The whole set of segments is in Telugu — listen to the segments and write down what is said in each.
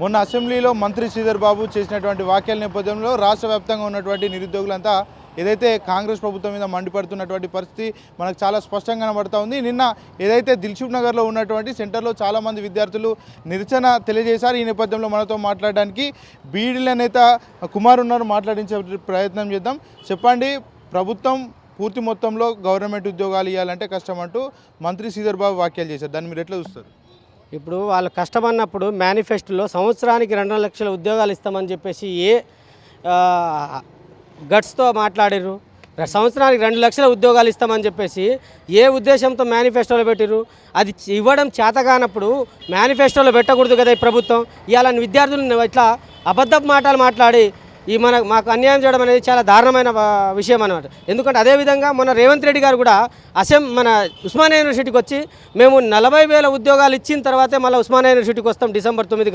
మొన్న అసెంబ్లీలో మంత్రి శ్రీధర్ బాబు చేసినటువంటి వ్యాఖ్యల నేపథ్యంలో రాష్ట్ర వ్యాప్తంగా ఉన్నటువంటి నిరుద్యోగులంతా ఏదైతే కాంగ్రెస్ ప్రభుత్వం మీద మండిపడుతున్నటువంటి పరిస్థితి మనకు చాలా స్పష్టంగా కనబడతా ఉంది. నిన్న ఏదైతే దిల్షుక్ నగర్లో ఉన్నటువంటి సెంటర్లో చాలామంది విద్యార్థులు నిరసన తెలియజేశారు. ఈ నేపథ్యంలో మనతో మాట్లాడడానికి బీడీల నేత కుమార్ ఉన్నారు. మాట్లాడించే ప్రయత్నం చేద్దాం. చెప్పండి ప్రభుత్వం పూర్తి మొత్తంలో గవర్నమెంట్ ఉద్యోగాలు ఇవ్వాలంటే కష్టం అంటూ మంత్రి శ్రీధర్ బాబు వ్యాఖ్యలు చేశారు. దాన్ని మీరు ఎట్లా చూస్తారు? ఇప్పుడు వాళ్ళు కష్టమన్నప్పుడు మేనిఫెస్టోలో సంవత్సరానికి రెండు లక్షల ఉద్యోగాలు ఇస్తామని చెప్పేసి ఏ గట్స్తో మాట్లాడిర్రు. సంవత్సరానికి రెండు లక్షల ఉద్యోగాలు ఇస్తామని చెప్పేసి ఏ ఉద్దేశంతో మేనిఫెస్టోలో పెట్టిరు అది ఇవ్వడం చేతగానప్పుడు మేనిఫెస్టోలో పెట్టకూడదు కదా ఈ ప్రభుత్వం? ఇవాళ విద్యార్థులను ఇట్లా అబద్ధపు మాటలు మాట్లాడి ఈ మన మాకు అన్యాయం చేయడం అనేది చాలా దారుణమైన విషయం అనమాట ఎందుకంటే అదేవిధంగా మన రేవంత్ రెడ్డి గారు కూడా అసెం మన ఉస్మానియా యూనివర్సిటీకి వచ్చి మేము నలభై వేల ఉద్యోగాలు ఇచ్చిన తర్వాతే మళ్ళీ ఉస్మానియా యూనివర్సిటీకి వస్తాం డిసెంబర్ తొమ్మిది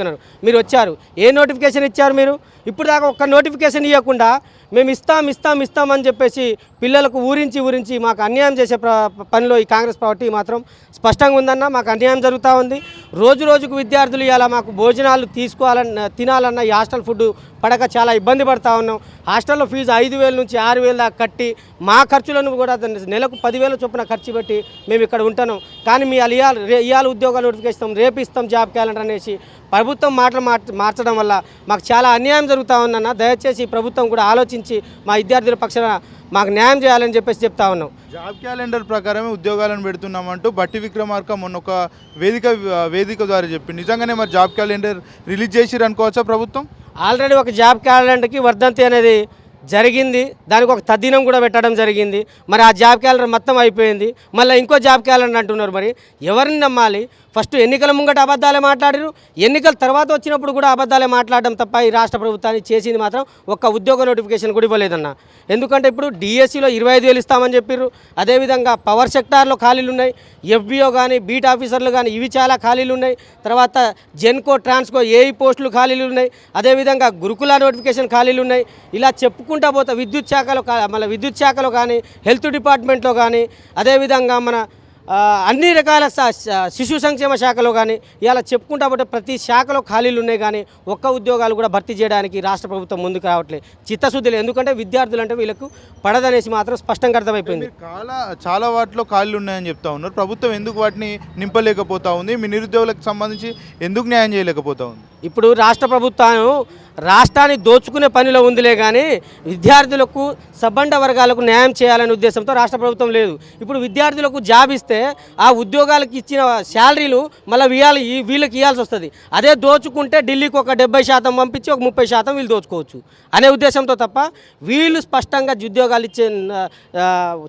మీరు వచ్చారు. ఏ నోటిఫికేషన్ ఇచ్చారు మీరు? ఇప్పుడు దాకా ఒక్క నోటిఫికేషన్ ఇవ్వకుండా మేము ఇస్తాం ఇస్తాం ఇస్తాం అని చెప్పేసి పిల్లలకు ఊరించి ఊరించి మాకు అన్యాయం చేసే పనిలో ఈ కాంగ్రెస్ పార్టీ మాత్రం స్పష్టంగా ఉందన్న మాకు అన్యాయం జరుగుతూ ఉంది. రోజు రోజుకు విద్యార్థులు ఇలా మాకు భోజనాలు తీసుకోవాలన్న తినాలన్న ఈ హాస్టల్ ఫుడ్ పడక చాలా ఇబ్బంది పడతా ఉన్నాం. హాస్టల్లో ఫీజు ఐదు వేల నుంచి ఆరు వేల దాకా కట్టి మా ఖర్చులను కూడా నెలకు పదివేల చొప్పున ఖర్చు పెట్టి మేము ఇక్కడ ఉంటున్నాం. కానీ మీ అలా ఇవాళ ఉద్యోగాలు నోటిఫికేషన్ రేపు ఇస్తాం జాబ్ క్యాలెండర్ అనేసి ప్రభుత్వం మాటలు మార్చ మార్చడం వల్ల మాకు చాలా అన్యాయం జరుగుతూ ఉందన్న దయచేసి ప్రభుత్వం కూడా ఆలోచించి మా విద్యార్థుల పక్షాన మాకు న్యాయం చేయాలని చెప్పేసి చెప్తా ఉన్నాం. జాబ్ క్యాలెండర్ ప్రకారమే ఉద్యోగాలను పెడుతున్నామంటూ బట్టి విక్రమార్క మొన్న ఒక వేదిక వేదిక ద్వారా చెప్పి నిజంగానే మరి జాబ్ క్యాలెండర్ రిలీజ్ చేసిరు అనుకోవచ్చా ప్రభుత్వం? ఆల్రెడీ ఒక జాబ్ క్యాలెండర్కి వర్ధంతి అనేది జరిగింది. దానికి ఒక తద్దినం కూడా పెట్టడం జరిగింది. మరి ఆ జాబ్ క్యాలెండర్ మొత్తం అయిపోయింది. మళ్ళీ ఇంకో జాబ్ క్యాలెండర్ అంటున్నారు మరి. ఎవరిని నమ్మాలి? ఫస్ట్ ఎన్నికల ముంగట అబద్ధాలే మాట్లాడారు ఎన్నికల తర్వాత వచ్చినప్పుడు కూడా అబద్ధాలే మాట్లాడడం తప్ప ఈ రాష్ట్ర ప్రభుత్వాన్ని చేసింది మాత్రం ఒక్క ఉద్యోగ నోటిఫికేషన్ కూడా ఇవ్వలేదన్న. ఎందుకంటే ఇప్పుడు డిఎస్సిలో ఇరవై ఐదు వేలు ఇస్తామని చెప్పారు అదేవిధంగా పవర్ సెక్టార్లో ఖాళీలు ఉన్నాయి. ఎఫ్బిఓ కానీ బీట్ ఆఫీసర్లు కానీ ఇవి చాలా ఖాళీలు ఉన్నాయి. తర్వాత జెన్కో ట్రాన్స్కో ఏఈ పోస్టులు ఖాళీలు ఉన్నాయి. అదేవిధంగా గురుకుల నోటిఫికేషన్ ఖాళీలు ఉన్నాయి. ఇలా చెప్పుకుంటా పోతే. విద్యుత్ శాఖలో మళ్ళీ విద్యుత్ శాఖలో కానీ హెల్త్ డిపార్ట్మెంట్లో కానీ అదేవిధంగా మన అన్ని రకాల శిశు సంక్షేమ శాఖలో కానీ ఇలా చెప్పుకుంటా పోతే ప్రతి శాఖలో ఖాళీలు ఉన్నాయి కానీ ఒక్క ఉద్యోగాలు కూడా భర్తీ చేయడానికి రాష్ట్ర ప్రభుత్వం ముందుకు రావట్లేదు చిత్తశుద్ధి లేదు. ఎందుకంటే విద్యార్థులు అంటే వీళ్ళకు పడదనేసి మాత్రం స్పష్టంగా అర్థమైపోయింది. చాలా చాలా వాటిలో ఖాళీలు ఉన్నాయని చెప్తా ఉన్నారు. ప్రభుత్వం ఎందుకు వాటిని నింపలేకపోతా ఉంది? మీ నిరుద్యోగులకు సంబంధించి ఎందుకు న్యాయం చేయలేకపోతా ఉంది? ఇప్పుడు రాష్ట్ర ప్రభుత్వం రాష్ట్రాన్ని దోచుకునే పనిలో ఉందిలే కానీ విద్యార్థులకు సబ్బండ వర్గాలకు న్యాయం చేయాలనే ఉద్దేశంతో రాష్ట్ర ప్రభుత్వం లేదు. ఇప్పుడు విద్యార్థులకు జాబ్ ఇస్తే ఆ ఉద్యోగాలకు ఇచ్చిన శాలరీలు మళ్ళీ వీయాలి ఈ వీళ్ళకి ఇవ్వాల్సి వస్తుంది. అదే దోచుకుంటే ఢిల్లీకి ఒక డెబ్బై శాతం పంపించి ఒక ముప్పై శాతం వీళ్ళు దోచుకోవచ్చు అనే ఉద్దేశంతో తప్ప వీళ్ళు స్పష్టంగా ఉద్యోగాలు ఇచ్చే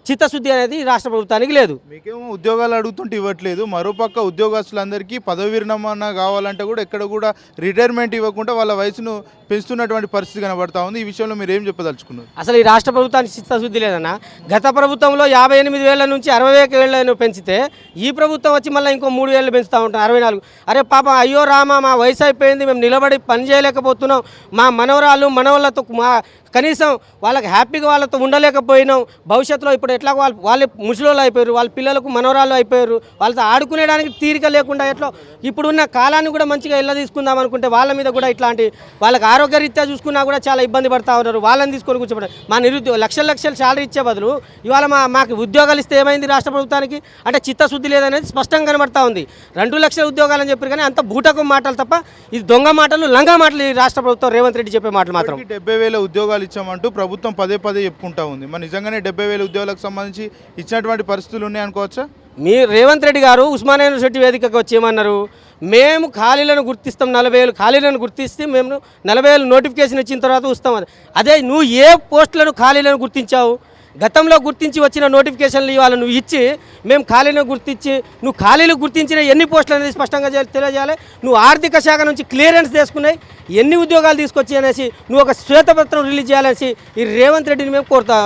చిత్తశుద్ధి అనేది రాష్ట్ర ప్రభుత్వానికి లేదు. మీకేమో ఉద్యోగాలు అడుగుతుంటే ఇవ్వట్లేదు. మరోపక్క ఉద్యోగస్తులందరికీ పదవి విరమణ కావాలంటే కూడా ఎక్కడ కూడా రిటైర్మెంట్ ఇవ్వకుండా వాళ్ళ వయసును పెంచుతున్నటువంటి పరిస్థితి కనబడతా ఉంది. ఈ విషయంలో మీరు ఏం చెప్పదలుచుకున్నారు? అసలు ఈ రాష్ట్ర ప్రభుత్వానికి చిత్తశుద్ధి లేదన్న? గత ప్రభుత్వంలో యాభై ఎనిమిది వేల నుంచి అరవై వేల పెంచితే ఈ ప్రభుత్వం వచ్చి మళ్ళీ ఇంకో మూడు వేలు పెంచుతూ ఉంటాం అరవై నాలుగు. అరే పాప అయ్యో రామా మా వయసు అయిపోయింది మేము నిలబడి పని చేయలేకపోతున్నాం. మా మనవరాలు మనవళ్ళతో మా కనీసం వాళ్ళకి హ్యాపీగా వాళ్ళతో ఉండలేకపోయినాం. భవిష్యత్తులో ఇప్పుడు ఎట్లా వాళ్ళు వాళ్ళు ముసలోళ్ళు అయిపోయారు వాళ్ళ పిల్లలకు మనోరాలు అయిపోయారు వాళ్ళతో ఆడుకునేడానికి తీరిక లేకుండా ఎట్లా ఇప్పుడున్న కాలాన్ని కూడా మంచిగా ఇళ్ళ తీసుకుందాం అనుకుంటే వాళ్ళ మీద కూడా ఇట్లాంటి వాళ్ళకి ఆరోగ్యరీత్యా చూసుకున్నా కూడా చాలా ఇబ్బంది పడతా ఉన్నారు. వాళ్ళని తీసుకొని కూర్చోబడి మా నిరుద్యోగ లక్షల లక్షలు శాలరీ ఇచ్చే బదులు ఇవాళ మా మాకు ఉద్యోగాలు ఇస్తే ఏమైంది రాష్ట్ర ప్రభుత్వానికి? అంటే చిత్తశుద్ధి లేదనేది స్పష్టంగా కనబడతా ఉంది. రెండు లక్షల ఉద్యోగాలు అని చెప్పారు కానీ అంత బూటకం మాటలు తప్ప ఇది దొంగ మాటలు లంగా మాటలు ఈ రాష్ట్ర ప్రభుత్వం రేవంత్ రెడ్డి చెప్పే మాటలు మాత్రం. డెబ్బై వేల ఉద్యోగాలు ఇచ్చామంటూ ప్రభుత్వం పదే పదే చెప్పుకుంటా ఉంది. మరి నిజంగానే డెబ్బై వేల ఉద్యోగులకు సంబంధించి ఇచ్చినటువంటి పరిస్థితులు ఉన్నాయి అనుకోవచ్చా? మీ రేవంత్ రెడ్డి గారు ఉస్మానియా యూనివర్సిటీ వేదికకు వచ్చేయమన్నారు మేము ఖాళీలను గుర్తిస్తాం నలభై వేలు ఖాళీలను గుర్తిస్తే మేము నలభై వేలు నోటిఫికేషన్ ఇచ్చిన తర్వాత వస్తాం అని అదే నువ్వు ఏ పోస్టులను ఖాళీలను గుర్తించావు? గతంలో గుర్తించి వచ్చిన నోటిఫికేషన్లు ఇవాళ నువ్వు ఇచ్చి మేము ఖాళీలను గుర్తించి నువ్వు ఖాళీలు గుర్తించిన ఎన్ని పోస్టులు అనేది స్పష్టంగా చేయాలి- తెలియజేయాలి. నువ్వు ఆర్థిక శాఖ నుంచి క్లియరెన్స్ తీసుకున్నాయి. ఎన్ని ఉద్యోగాలు తీసుకొచ్చి అనేసి నువ్వు ఒక శ్వేతపత్రం రిలీజ్ చేయాలనేసి ఈ రేవంత్ రెడ్డిని మేము కోరుతా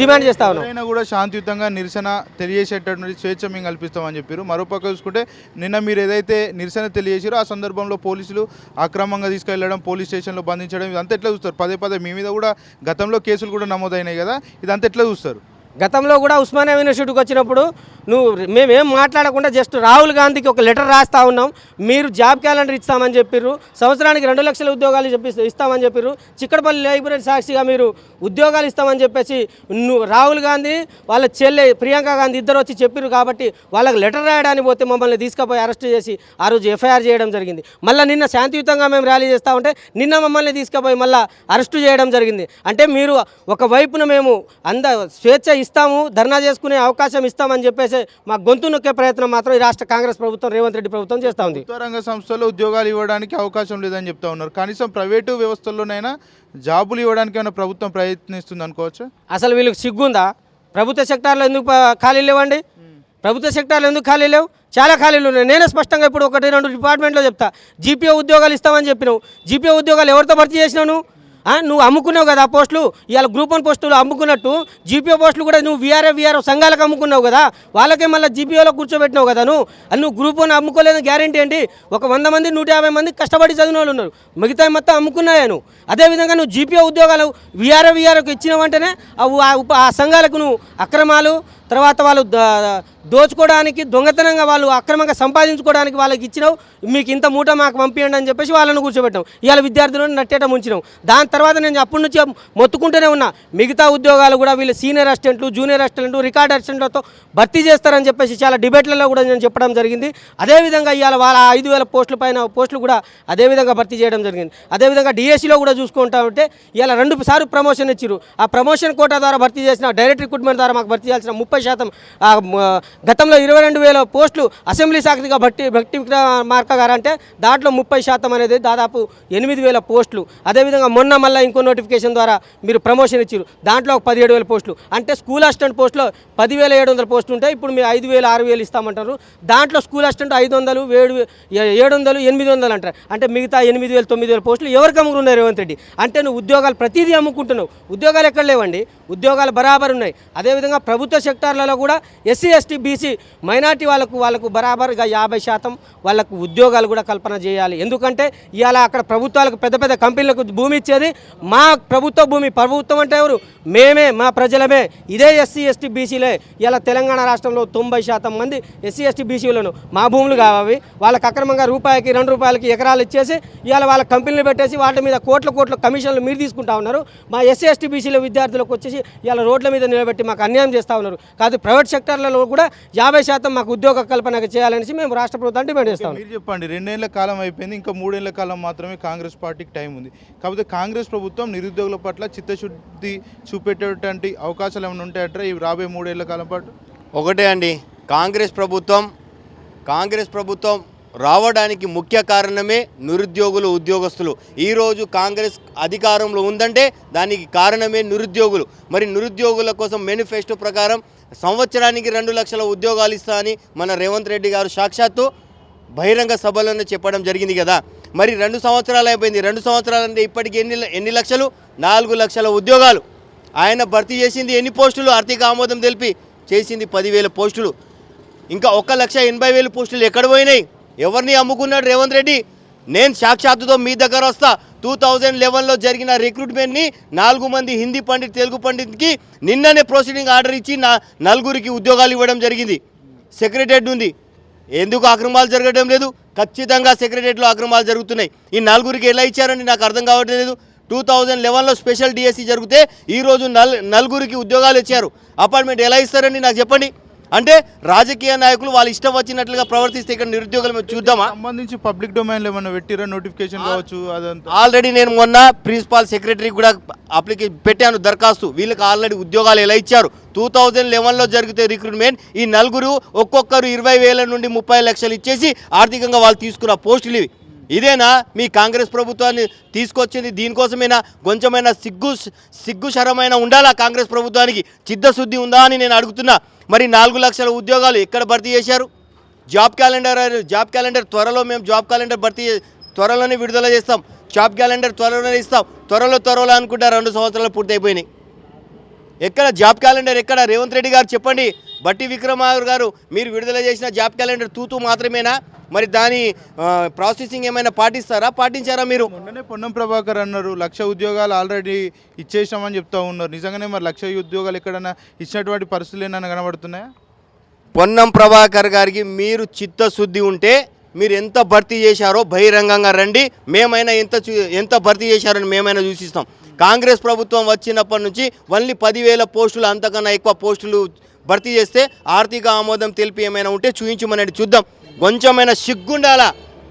డిమాండ్ చేస్తా ఉన్నాం. కూడా శాంతియుతంగా నిరసన తెలియజేసేటటువంటి స్వేచ్ఛ మేము కల్పిస్తామని చెప్పారు. మరోపక్క చూసుకుంటే నిన్న మీరు ఏదైతే నిరసన తెలియజేసారో ఆ సందర్భంలో పోలీసులు అక్రమంగా తీసుకెళ్ళడం పోలీస్ స్టేషన్లో బంధించడం ఇదంతా ఎట్లా చూస్తారు? పదే పదే మీ మీద కూడా గతంలో కేసులు కూడా నమోదైనాయి కదా ఇదంతా ఎట్లా చూస్తారు? గతంలో కూడా ఉస్మానియా యూనివర్సిటీకి వచ్చినప్పుడు నువ్వు మేమేం మాట్లాడకుండా జస్ట్ రాహుల్ గాంధీకి ఒక లెటర్ రాస్తా ఉన్నాం. మీరు జాబ్ క్యాలెండర్ ఇస్తామని చెప్పిర్రు. సంవత్సరానికి రెండు లక్షల ఉద్యోగాలు చెప్పి ఇస్తామని చెప్పారు చిక్కడపల్లి లైబ్రరీ సాక్షిగా మీరు ఉద్యోగాలు ఇస్తామని చెప్పేసి నువ్వు రాహుల్ గాంధీ వాళ్ళ చెల్లె ప్రియాంక గాంధీ ఇద్దరు వచ్చి చెప్పిర్రు కాబట్టి వాళ్ళకి లెటర్ రాయడానికి పోతే మమ్మల్ని తీసుకుపోయి అరెస్ట్ చేసి ఆ రోజు ఎఫ్ఐఆర్ చేయడం జరిగింది. మళ్ళీ నిన్న శాంతియుతంగా మేము ర్యాలీ చేస్తా ఉంటే నిన్న మమ్మల్ని తీసుకుపోయి మళ్ళీ అరెస్టు చేయడం జరిగింది. అంటే మీరు ఒక వైపున మేము అంద స్వేచ్ఛ ఇస్తాము ధర్నా చేసుకునే అవకాశం ఇస్తామని చెప్పేసి మా గొంతు నొక్కే ప్రయత్నం మాత్రం ఈ రాష్ట్ర కాంగ్రెస్ ప్రభుత్వం రేవంత్ రెడ్డి ప్రభుత్వం చేస్తూ ఉంది. రంగ సంస్థల్లో ఉద్యోగాలు ఇవ్వడానికి అవకాశం లేదని చెప్తా ఉన్నారు. కనీసం ప్రైవేటు వ్యవస్థల్లోనైనా జాబులు ఇవ్వడానికి ఏమైనా ప్రభుత్వం ప్రయత్నిస్తుంది అనుకోవచ్చు? అసలు వీళ్ళకి సిగ్గుందా? ప్రభుత్వ సెక్టార్లో ఎందుకు ఖాళీలు లేవండి? ప్రభుత్వ సెక్టార్లో ఎందుకు ఖాళీ లేవు? చాలా ఖాళీలు ఉన్నాయి. నేనే స్పష్టంగా ఇప్పుడు ఒకటి రెండు డిపార్ట్మెంట్లో చెప్తా. జీపీఓ ఉద్యోగాలు ఇస్తామని చెప్పినావు. జీపీఓ ఉద్యోగాలు ఎవరితో భర్తీ చేసినావు నువ్వు అమ్ముకున్నావు కదా పోస్టులు? ఇవాళ గ్రూప్ వన్ పోస్టులు అమ్ముకున్నట్టు జీపీఓ పోస్టులు కూడా నువ్వు వీఆర్ఏ వీఆర్ఓ సంఘాలకు అమ్ముకున్నావు కదా? వాళ్ళకే మళ్ళీ జీపీఓలో కూర్చోబెట్టినావు కదా నువ్వు? నువ్వు గ్రూప్ వన్ అమ్ముకోలేని గ్యారంటీ ఏంటి? ఒక వంద మంది నూట యాభై మంది కష్టపడి చదివిన వాళ్ళు ఉన్నారు. మిగతా మొత్తం అమ్ముకున్నాయా నువ్వు? అదేవిధంగా నువ్వు జీపీఓ ఉద్యోగాలు వీఆర్ఏ వీఆర్ఓకి ఇచ్చిన వెంటనే ఆ సంఘాలకు నువ్వు అక్రమాలు తర్వాత వాళ్ళు దోచుకోవడానికి దొంగతనంగా వాళ్ళు అక్రమంగా సంపాదించుకోవడానికి వాళ్ళకి ఇచ్చినావు మీకు ఇంత మూట మాకు పంపించండి అని చెప్పేసి వాళ్ళని కూర్చోబెట్టాం. ఇవాళ విద్యార్థులను నట్టేట ముంచినాం. దాని తర్వాత నేను అప్పటి నుంచి మొత్తుకుంటూనే ఉన్నా. మిగతా ఉద్యోగాలు కూడా వీళ్ళు సీనియర్ అసిస్టెంట్లు జూనియర్ అసిస్టెంట్లు రికార్డ్ అసిస్టెంట్లతో భర్తీ చేస్తారని చెప్పేసి చాలా డిబేట్లలో కూడా నేను చెప్పడం జరిగింది. అదేవిధంగా ఇవాళ వాళ్ళ ఐదు వేల పోస్టుల పైన పోస్టులు కూడా అదేవిధంగా భర్తీ చేయడం జరిగింది. అదేవిధంగా డిఎస్సిలో కూడా చూసుకుంటామంటే ఇవాళ రెండు సార్లు ప్రమోషన్ ఇచ్చారు ఆ ప్రమోషన్ కోటా ద్వారా భర్తీ చేసిన డైరెక్ట్ రిక్రూట్మెంట్ ద్వారా మాకు భర్తీ చేయాల్సిన ముప్పై ముప్పై శాతం గతంలో ఇరవై రెండు వేల పోస్టులు అసెంబ్లీ శాఖగా భట్టి భక్తి మార్క గారు అంటే దాంట్లో ముప్పై శాతం అనేది దాదాపు ఎనిమిది వేల పోస్టులు. అదేవిధంగా మొన్న మళ్ళీ ఇంకో నోటిఫికేషన్ ద్వారా మీరు ప్రమోషన్ ఇచ్చారు దాంట్లో ఒక పదిహేడు వేల పోస్టులు. అంటే స్కూల్ అసిస్టెంట్ పోస్టులో పదివేల ఏడు వందల పోస్టులు ఉంటాయి. ఇప్పుడు మీరు ఐదు వేలు ఆరు వేలు ఇస్తామంటారు. దాంట్లో స్కూల్ అసిస్టెంట్ ఐదు వందలు ఏడు ఏడు వందలు ఎనిమిది వందలు అంటారు. అంటే మిగతా ఎనిమిది వేలు తొమ్మిది వేల పోస్టులు ఎవరికి అమ్ముకున్నారు రేవంత్ రెడ్డి? అంటే నువ్వు ఉద్యోగాలు ప్రతిదీ అమ్ముకుంటున్నావు. ఉద్యోగాలు ఎక్కడ లేవండి? ఉద్యోగాలు బరాబర్ ఉన్నాయి అదేవిధంగా ప్రభుత్వ సెక్టార్లలో కూడా ఎస్సీ ఎస్టీ బీసీ మైనార్టీ వాళ్ళకు వాళ్ళకు బరాబర్గా యాభై శాతం వాళ్ళకు ఉద్యోగాలు కూడా కల్పన చేయాలి. ఎందుకంటే ఇవాళ అక్కడ ప్రభుత్వాలకు పెద్ద పెద్ద కంపెనీలకు భూమి ఇచ్చేది మా ప్రభుత్వ భూమి ప్రభుత్వం అంటే ఎవరు? మేమే మా ప్రజలమే. ఇదే ఎస్సీ ఎస్టీ బీసీలే. ఇలా తెలంగాణ రాష్ట్రంలో తొంభై శాతం మంది ఎస్సీ ఎస్టీ బీసీలను మా భూములు కావాలి వాళ్ళకి అక్రమంగా రూపాయికి రెండు రూపాయలకి ఎకరాలు ఇచ్చేసి ఇవాళ వాళ్ళ కంపెనీలు పెట్టేసి వాటి మీద కోట్ల కోట్ల కమిషన్లు మీరు తీసుకుంటా ఉన్నారు. మా ఎస్సీ ఎస్టీ బీసీల విద్యార్థులకు వచ్చేసి ఇలా రోడ్ల మీద నిలబెట్టి మాకు అన్యాయం చేస్తూ ఉన్నారు. కాదు ప్రైవేట్ సెక్టార్లలో కూడా యాభై శాతం మాకు ఉద్యోగ కల్పన చేయాలనేసి మేము రాష్ట్ర ప్రభుత్వాన్ని డిమాండ్ చేస్తాం. మీరు చెప్పండి రెండేళ్ళ కాలం అయిపోయింది ఇంకా మూడేళ్ళ కాలం మాత్రమే కాంగ్రెస్ పార్టీకి టైం ఉంది. కాకపోతే కాంగ్రెస్ ప్రభుత్వం నిరుద్యోగుల పట్ల చిత్తశుద్ధి చూపెట్టేటువంటి అవకాశాలు ఏమైనా ఉంటాయంటారా ఈ రాబోయే మూడేళ్ళ కాలం పాటు? ఒకటే అండి కాంగ్రెస్ ప్రభుత్వం కాంగ్రెస్ ప్రభుత్వం రావడానికి ముఖ్య కారణమే నిరుద్యోగులు ఉద్యోగస్తులు. ఈరోజు కాంగ్రెస్ అధికారంలో ఉందంటే దానికి కారణమే నిరుద్యోగులు. మరి నిరుద్యోగుల కోసం మేనిఫెస్టో ప్రకారం సంవత్సరానికి రెండు లక్షల ఉద్యోగాలు ఇస్తా అని మన రేవంత్ రెడ్డి గారు సాక్షాత్తు బహిరంగ సభలను చెప్పడం జరిగింది కదా. మరి రెండు సంవత్సరాలు అయిపోయింది. రెండు సంవత్సరాలు అంటే ఇప్పటికి ఎన్ని ఎన్ని లక్షలు? నాలుగు లక్షల ఉద్యోగాలు. ఆయన భర్తీ చేసింది ఎన్ని పోస్టులు? ఆర్థిక ఆమోదం తెలిపి చేసింది పదివేల పోస్టులు. ఇంకా ఒక లక్ష ఎనభై వేల పోస్టులు ఎక్కడ పోయినాయి? ఎవరిని అమ్ముకున్నాడు రేవంత్ రెడ్డి? నేను సాక్షాత్తుతో మీ దగ్గర వస్తా. టూ థౌజండ్ లెవెన్లో జరిగిన రిక్రూట్మెంట్ని నాలుగు మంది హిందీ పండిట్ తెలుగు పండిట్కి నిన్ననే ప్రొసీడింగ్ ఆర్డర్ ఇచ్చి నా నలుగురికి ఉద్యోగాలు ఇవ్వడం జరిగింది. సెక్రటరేట్ ఉంది. ఎందుకు అక్రమాలు జరగడం లేదు? ఖచ్చితంగా సెక్రటరియట్లో అక్రమాలు జరుగుతున్నాయి. ఈ నలుగురికి ఎలా ఇచ్చారని నాకు అర్థం కావడం లేదు. టూ థౌజండ్ లెవెన్లో స్పెషల్ డిఎస్సి జరిగితే ఈరోజు నల్ నలుగురికి ఉద్యోగాలు ఇచ్చారు. అపార్ట్మెంట్ ఎలా ఇస్తారని నాకు చెప్పండి. అంటే రాజకీయ నాయకులు వాళ్ళు ఇష్టం వచ్చినట్లుగా ప్రవర్తిస్తే ఇక్కడ నిరుద్యోగులు మేము చూద్దామా? సంబంధించి పబ్లిక్ డొమైన్లో ఏమైనా పెట్టిరా నోటిఫికేషన్ కావచ్చు అదంతా? ఆల్రెడీ నేను మొన్న ప్రిన్సిపాల్ సెక్రటరీ కూడా అప్లికేషన్ పెట్టాను దరఖాస్తు. వీళ్ళకి ఆల్రెడీ ఉద్యోగాలు ఎలా ఇచ్చారు? టూ థౌజండ్ లెవెన్లో జరిగితే రిక్రూట్మెంట్ ఈ నలుగురు ఒక్కొక్కరు ఇరవై వేల నుండి ముప్పై లక్షలు ఇచ్చేసి ఆర్థికంగా వాళ్ళు తీసుకున్న పోస్టులు ఇవి. ఇదేనా? మీ కాంగ్రెస్ ప్రభుత్వాన్ని తీసుకొచ్చింది దీనికోసమైనా? కొంచెమైనా సిగ్గు సిగ్గుశరమైన ఉండాలా కాంగ్రెస్ ప్రభుత్వానికి? చిత్తశుద్ధి ఉందా అని నేను అడుగుతున్నా. మరి నాలుగు లక్షల ఉద్యోగాలు ఎక్కడ భర్తీ చేశారు? జాబ్ క్యాలెండర్ జాబ్ క్యాలెండర్ త్వరలో మేము జాబ్ క్యాలెండర్ భర్తీ త్వరలోనే విడుదల చేస్తాం. జాబ్ క్యాలెండర్ త్వరలోనే ఇస్తాం. త్వరలో త్వరలో అనుకుంటా రెండు సంవత్సరాలు పూర్తయిపోయినాయి. ఎక్కడ జాబ్ క్యాలెండర్ ఎక్కడ? రేవంత్ రెడ్డి గారు చెప్పండి. బట్టి విక్రమార్ గారు మీరు విడుదల చేసిన జాబ్ క్యాలెండర్ తూతూ మాత్రమేనా? మరి దాని ప్రాసెసింగ్ ఏమైనా పాటిస్తారా? పాటించారా మీరు? మొన్ననే పొన్నం ప్రభాకర్ అన్నారు లక్ష ఉద్యోగాలు ఆల్రెడీ ఇచ్చేసామని చెప్తా ఉన్నారు. నిజంగానే మరి లక్ష ఉద్యోగాలు ఎక్కడైనా ఇచ్చినటువంటి పరిస్థితులు ఏమైనా కనబడుతున్నాయా? పొన్నం ప్రభాకర్ గారికి మీరు చిత్తశుద్ధి ఉంటే మీరు ఎంత భర్తీ చేశారో బహిరంగంగా రండి. మేమైనా ఎంత చూ- ఎంత భర్తీ చేశారని మేమైనా చూసిస్తాం. కాంగ్రెస్ ప్రభుత్వం వచ్చినప్పటి నుంచి ఓన్లీ పదివేల పోస్టులు అంతకన్నా ఎక్కువ పోస్టులు భర్తీ చేస్తే ఆర్థిక ఆమోదం తెలిపి ఏమైనా ఉంటే చూయించమనేది చూద్దాం. కొంచెమైనా సిగ్గుండాలా?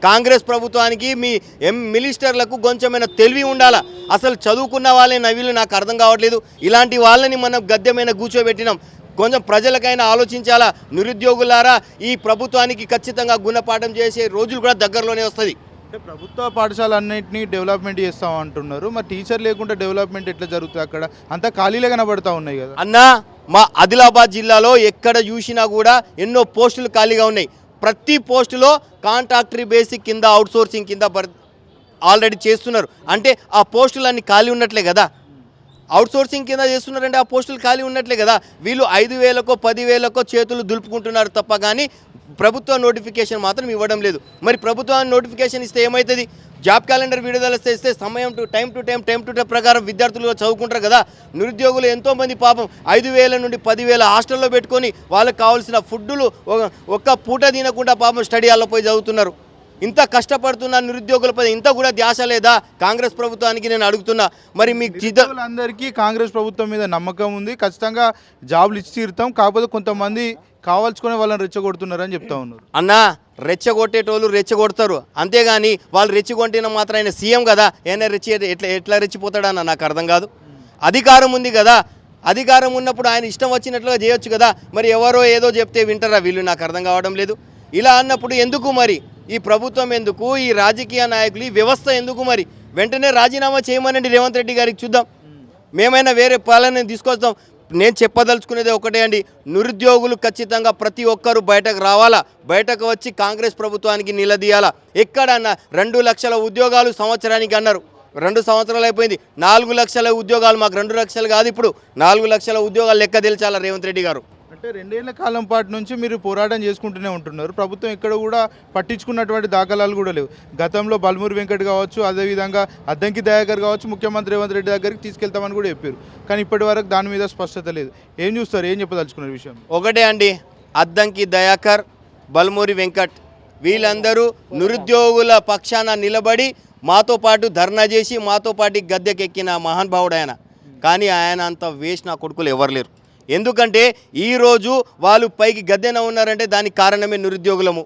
కాంగ్రెస్ ప్రభుత్వానికి మీ ఎం మినిస్టర్లకు కొంచెమైనా తెలివి ఉండాలా? అసలు చదువుకున్న వాళ్ళే నవీలు నాకు అర్థం కావట్లేదు. ఇలాంటి వాళ్ళని మనం గద్దెమైన కూర్చోబెట్టినాం. కొంచెం ప్రజలకైనా ఆలోచించాలా? నిరుద్యోగులారా ఈ ప్రభుత్వానికి ఖచ్చితంగా గుణపాఠం చేసే రోజులు కూడా దగ్గరలోనే వస్తుంది. అంటే ప్రభుత్వ పాఠశాలన్నింటినీ డెవలప్మెంట్ చేస్తాం అంటున్నారు. మరి టీచర్ లేకుండా డెవలప్మెంట్ ఎట్లా జరుగుతుంది అక్కడ? అంతా ఖాళీలే కనబడతా ఉన్నాయి కదా. అన్నా మా ఆదిలాబాద్ జిల్లాలో ఎక్కడ చూసినా కూడా ఎన్నో పోస్టులు ఖాళీగా ఉన్నాయి. ప్రతి పోస్టులో కాంట్రాక్టరీ బేసిక్ కింద అవుట్సోర్సింగ్ కింద ఆల్రెడీ చేస్తున్నారు. అంటే ఆ పోస్టులన్నీ ఖాళీ ఉన్నట్లే కదా. అవుట్సోర్సింగ్ కింద చేస్తున్నారంటే ఆ పోస్టులు ఖాళీ ఉన్నట్లే కదా. వీళ్ళు ఐదు వేలకో పదివేలకో చేతులు దులుపుకుంటున్నారు తప్ప కానీ ప్రభుత్వ నోటిఫికేషన్ మాత్రం ఇవ్వడం లేదు. మరి ప్రభుత్వాన్ని నోటిఫికేషన్ ఇస్తే ఏమవుతుంది జాబ్ క్యాలెండర్ విడుదల చేస్తే సమయం to time to time time to time ప్రకారం విద్యార్థులు చదువుకుంటారు కదా. నిరుద్యోగులు ఎంతోమంది పాపం ఐదు వేల నుండి పదివేల హాస్టల్లో పెట్టుకొని వాళ్ళకి కావాల్సిన ఫుడ్లు ఒక్క పూట తినకుండా పాపం స్టడీ హాల్లో పోయి చదువుతున్నారు. ఇంత కష్టపడుతున్న నిరుద్యోగులపై ఇంత కూడా ధ్యాస లేదా? కాంగ్రెస్ ప్రభుత్వానికి నేను అడుగుతున్నా. మరి మీకు చిత్త అందరికీ కాంగ్రెస్ ప్రభుత్వం మీద నమ్మకం ఉంది. ఖచ్చితంగా జాబ్లు ఇచ్చి తీరుతాం. కాకపోతే కొంతమంది కావాల్చుకొని వాళ్ళని రెచ్చగొడుతున్నారని చెప్తా ఉన్నారు. అన్నా రెచ్చగొట్టేటోళ్ళు రెచ్చగొడతారు. అంతేగాని వాళ్ళు రెచ్చగొట్టిన మాత్రం ఆయన సీఎం కదా ఏమైనా రెచ్చి ఎట్లా ఎట్లా రెచ్చిపోతాడన్న నాకు అర్థం కాదు. అధికారం ఉంది కదా అధికారం ఉన్నప్పుడు ఆయన ఇష్టం వచ్చినట్లుగా చేయొచ్చు కదా మరి ఎవరో ఏదో చెప్తే వింటారా వీళ్ళు నాకు అర్థం కావడం లేదు. ఇలా అన్నప్పుడు ఎందుకు మరి? ఈ ప్రభుత్వం ఎందుకు? ఈ రాజకీయ నాయకులు ఈ వ్యవస్థ ఎందుకు మరి? వెంటనే రాజీనామా చేయమనండి రేవంత్ రెడ్డి గారికి చూద్దాం. మేమైనా వేరే పాలన తీసుకొస్తాం. నేను చెప్పదలుచుకునేది ఒకటే అండి. నిరుద్యోగులు ఖచ్చితంగా ప్రతి ఒక్కరూ బయటకు రావాలా? బయటకు వచ్చి కాంగ్రెస్ ప్రభుత్వానికి నిలదీయాలా? ఎక్కడన్నా రెండు లక్షల ఉద్యోగాలు సంవత్సరానికి అన్నారు. రెండు సంవత్సరాలు అయిపోయింది. నాలుగు లక్షల ఉద్యోగాలు మాకు రెండు లక్షలు కాదు ఇప్పుడు. నాలుగు లక్షల ఉద్యోగాలు లెక్క తెలిచాలా రేవంత్ రెడ్డి గారు? అంటే రెండేళ్ళ కాలం పాటు నుంచి మీరు పోరాటం చేసుకుంటూనే ఉంటున్నారు. ప్రభుత్వం ఇక్కడ కూడా పట్టించుకున్నటువంటి దాఖలాలు కూడా లేవు. గతంలో బల్మూరి వెంకట్ కావచ్చు అదేవిధంగా అద్దంకి దయాకర్ కావచ్చు ముఖ్యమంత్రి రేవంత్ రెడ్డి దగ్గరికి తీసుకెళ్తామని కూడా చెప్పారు. కానీ ఇప్పటి వరకు దాని మీద స్పష్టత లేదు. ఏం చూస్తారు? ఏం చెప్పదలుచుకున్నారు విషయం ఒకటే అండి అద్దంకి దయాకర్ బల్మూరి వెంకట్ వీళ్ళందరూ నిరుద్యోగుల పక్షాన నిలబడి మాతో పాటు ధర్నా చేసి మాతో పాటు గద్దెకెక్కిన మహానుభావుడు ఆయన. కానీ ఆయన అంత వేసిన నా కొడుకులు ఎవరు లేరు. ఎందుకంటే ఈరోజు వాళ్ళు పైకి గద్దెన ఉన్నారంటే దానికి కారణమే నిరుద్యోగులము.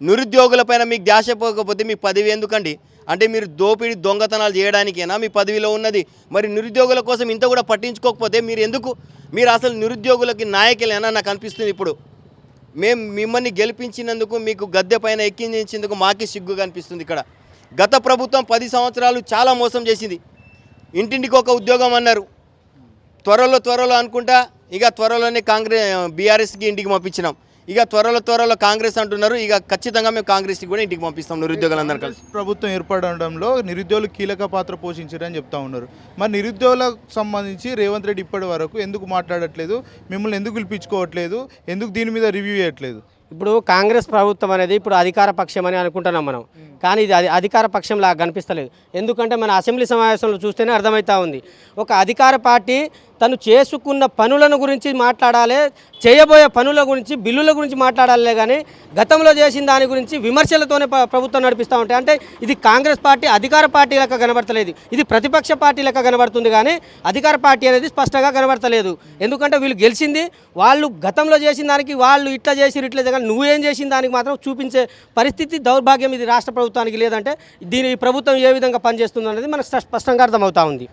నిరుద్యోగులపైన మీకు ధ్యాస పోకపోతే మీ పదవి ఎందుకండి? అంటే మీరు దోపిడీ దొంగతనాలు చేయడానికేనా మీ పదవిలో ఉన్నది? మరి నిరుద్యోగుల కోసం ఇంత కూడా పట్టించుకోకపోతే మీరు ఎందుకు? మీరు అసలు నిరుద్యోగులకి నాయకులేనా నాకు అనిపిస్తుంది ఇప్పుడు. మేము మిమ్మల్ని గెలిపించినందుకు మీకు గద్దె పైన ఎక్కించేందుకు మాకే సిగ్గు కనిపిస్తుంది ఇక్కడ. గత ప్రభుత్వం పది సంవత్సరాలు చాలా మోసం చేసింది. ఇంటింటికి ఒక ఉద్యోగం అన్నారు. త్వరలో త్వరలో అనుకుంటా ఇక త్వరలోనే కాంగ్రెస్ బీఆర్ఎస్కి ఇంటికి పంపించినాం. ఇక త్వరలో త్వరలో కాంగ్రెస్ అంటున్నారు ఇక ఖచ్చితంగా మేము కాంగ్రెస్కి కూడా ఇంటికి పంపిస్తాం నిరుద్యోగులందరూ కలిసి ప్రభుత్వం ఏర్పడడంలో నిరుద్యోగులు కీలక పాత్ర పోషించారని చెప్తా ఉన్నారు. మరి నిరుద్యోగులకు సంబంధించి రేవంత్ రెడ్డి ఇప్పటి వరకు ఎందుకు మాట్లాడట్లేదు? మిమ్మల్ని ఎందుకు పిలిపించుకోవట్లేదు? ఎందుకు దీని మీద రివ్యూ చేయట్లేదు? ఇప్పుడు కాంగ్రెస్ ప్రభుత్వం అనేది ఇప్పుడు అధికార పక్షం అని అనుకుంటున్నాం మనం. కానీ ఇది అది అధికార పక్షంలా కనిపిస్తలేదు. ఎందుకంటే మన అసెంబ్లీ సమావేశంలో చూస్తేనే అర్థమవుతా ఉంది. ఒక అధికార పార్టీ తను చేసుకున్న పనులను గురించి మాట్లాడాలి చేయబోయే పనుల గురించి బిల్లుల గురించి మాట్లాడాలే కానీ గతంలో చేసిన దాని గురించి విమర్శలతోనే ప్రభుత్వం నడిపిస్తూ ఉంటాయి అంటే ఇది కాంగ్రెస్ పార్టీ అధికార పార్టీ లెక్క కనబడతలేదు. ఇది ప్రతిపక్ష పార్టీ లెక్క కనబడుతుంది కానీ అధికార పార్టీ అనేది స్పష్టంగా కనబడతలేదు. ఎందుకంటే వీళ్ళు గెలిచింది వాళ్ళు గతంలో చేసిన దానికి వాళ్ళు ఇట్లా చేసి ఇట్లా నువ్వు నువ్వేం చేసిన దానికి మాత్రం చూపించే పరిస్థితి దౌర్భాగ్యం ఇది రాష్ట్ర ప్రభుత్వానికి లేదంటే దీని ప్రభుత్వం ఏ విధంగా పనిచేస్తుంది అనేది మనకు స్పష్టంగా అర్థమవుతా ఉంది.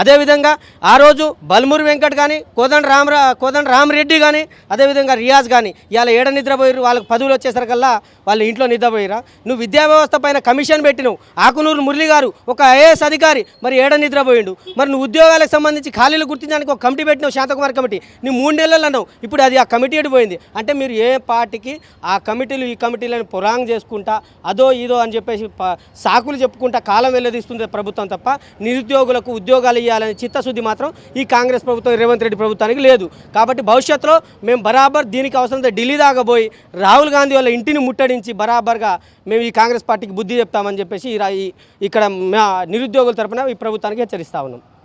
అదేవిధంగా ఆ రోజు బల్మూరి వెంకట్ కానీ కోదండ రామరా కోదండ రామరెడ్డి కానీ అదేవిధంగా రియాజ్ కానీ ఇవాళ ఏడ నిద్రపోయారు వాళ్ళకి పదవులు వచ్చేసరికల్లా వాళ్ళ ఇంట్లో నిద్రపోయిరా నువ్వు విద్యా వ్యవస్థ పైన కమిషన్ పెట్టినావు. ఆకునూరు మురళి గారు ఒక ఐఏఎస్ అధికారి. మరి ఏడ నిద్రపోయిండు? మరి నువ్వు ఉద్యోగాలకు సంబంధించి ఖాళీలు గుర్తించడానికి ఒక కమిటీ పెట్టినావు శాంతకుమార్ కమిటీ. నీ మూడేళ్ళు అన్నావు ఇప్పుడు అది ఆ కమిటీ పోయింది? అంటే మీరు ఏ పార్టీకి ఆ కమిటీలు ఈ కమిటీలను పొరాంగ్ చేసుకుంటా అదో ఇదో అని చెప్పేసి సాకులు చెప్పుకుంటా కాలం వెళ్ళదీస్తుంది ప్రభుత్వం తప్ప నిరుద్యోగులకు ఉద్యోగాలు ఇవ్వాలని చిత్తశుద్ధి మాత్రం ఈ కాంగ్రెస్ కాంగ్రెస్ ప్రభుత్వం రేవంత్ రెడ్డి ప్రభుత్వానికి లేదు. కాబట్టి భవిష్యత్తులో మేము బరాబర్ దీనికి అవసరంతో ఢిల్లీ దాకా పోయి రాహుల్ గాంధీ వాళ్ళ ఇంటిని ముట్టడించి బరాబర్గా మేము ఈ కాంగ్రెస్ పార్టీకి బుద్ధి చెప్తామని చెప్పేసి ఇక్కడ మా నిరుద్యోగుల తరపున ఈ ప్రభుత్వానికి హెచ్చరిస్తా ఉన్నాం.